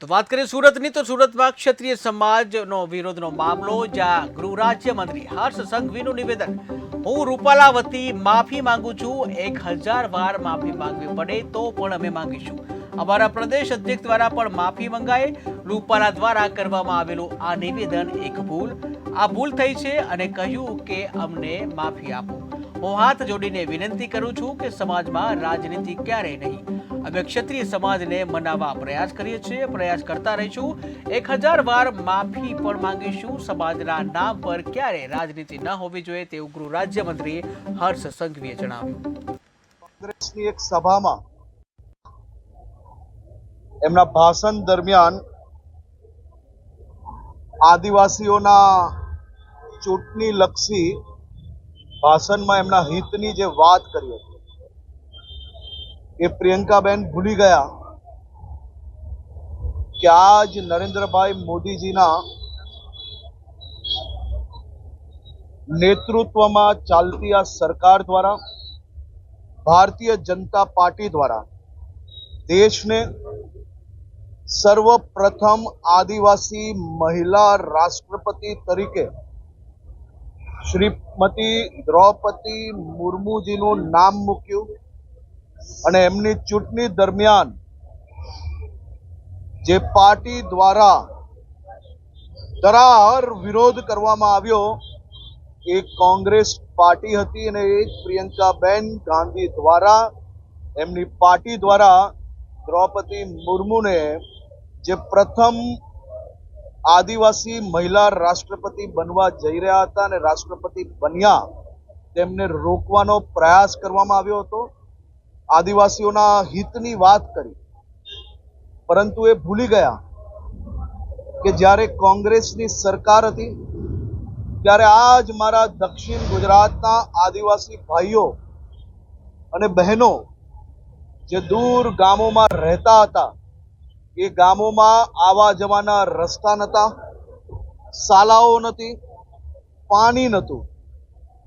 તો વાત કરીએ સુરતની, તો સુરતમાં ક્ષત્રિય સમાજનો વિરોધનો મામલો, જ્યાં ગૃહ રાજ્યમંત્રી હર્ષ સંઘવીનું નિવેદન. હું રૂપાલા વતી માફી માંગુ છું. એક હજાર વાર માફી માંગવી પડે તો પણ અમે માંગીશું. અમારા પ્રદેશ અધ્યક્ષ દ્વારા પણ માફી મંગાય રૂપાલા દ્વારા કરવામાં આવેલું આ નિવેદન એક ભૂલ. આ ભૂલ થઈ છે અને કહ્યું કે અમને માફી આપો. હું હાથ જોડીને વિનંતી કરું છું કે સમાજમાં રાજનીતિ ક્યારેય નહીં. અમે ક્ષત્રિય સમાજને મનાવવા પ્રયાસ કરીએ છીએ, પ્રયાસ કરતા રહીશું. એક હજાર વાર માફી પણ માંગીશું. સમાજના નામ પર ક્યારે રાજનીતિ ન હોવી જોઈએ તેવું ગૃહ રાજ્યમંત્રી હર્ષ સંઘવીએ જણાવ્યું. કોંગ્રેસની એક સભામાં એમના ભાષણ દરમિયાન આદિવાસીઓના ચૂંટણી લક્ષી ભાષણમાં એમના હિતની જે વાત કરી હતી એ પ્રિયંકાબેન ભૂલી ગયા કે આજ નરેન્દ્રભાઈ મોદીજીના નેતૃત્વમાં ચાલતી આ સરકાર દ્વારા, ભારતીય જનતા પાર્ટી દ્વારા દેશને સર્વપ્રથમ આદિવાસી મહિલા રાષ્ટ્રપતિ તરીકે શ્રીમતી દ્રૌપદી મુર્મુજીનું નામ મૂક્યું. અને એમની ચૂંટણી દરમિયાન જે પાર્ટી દ્વારા ધરાહર વિરોધ કરવામાં આવ્યો, એ કોંગ્રેસ પાર્ટી હતી અને એ પ્રિયંકાબેન ગાંધી દ્વારા, એમની પાર્ટી દ્વારા દ્રૌપદી મુર્મુને જે પ્રથમ આદિવાસી મહિલા રાષ્ટ્રપતિ બનવા જઈ રહ્યા હતા અને રાષ્ટ્રપતિ બન્યા, તેમને રોકવાનો પ્રયાસ કરવામાં આવ્યો હતો. આદિવાસીઓના હિતની વાત કરી, પરંતુ એ ભૂલી ગયા કે જ્યારે કોંગ્રેસની સરકાર હતી, ત્યારે આજ મારા દક્ષિણ ગુજરાતના આદિવાસી ભાઈઓ અને બહેનો જે દૂર ગામોમાં રહેતા હતા, એ ગામોમાં આવા જવાના રસ્તા નહોતા, શાલાઓ નહોતી, પાણી નહોતું.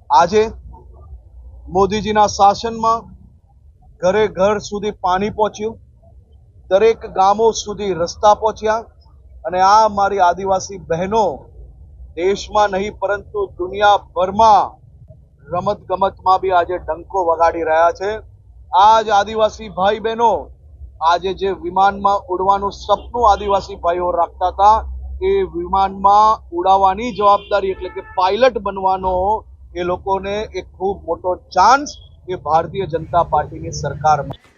આજે મોદીજીના શાસનમાં ઘરે ઘર સુધી પાણી પહોંચ્યું. દરેક ગામો સુધી રસ્તા પહોંચ્યા અને આ મારી આદિવાસી બહેનો દેશમાં નહીં, પરંતુ દુનિયાભરમાં રમત ગમતમાં બી આજે ડંકો વગાડી રહ્યા છે. આજ આદિવાસી ભાઈ બહેનો આજે જે વિમાનમાં ઉડવાનું સપનું આદિવાસી ભાઈઓ રાખતા હતા, એ વિમાનમાં ઉડાવવાની જવાબદારી એટલે કે પાયલટ બનવાનો એ લોકોને એક ખૂબ મોટો ચાન્સ એ ભારતીય જનતા પાર્ટીની સરકારમાં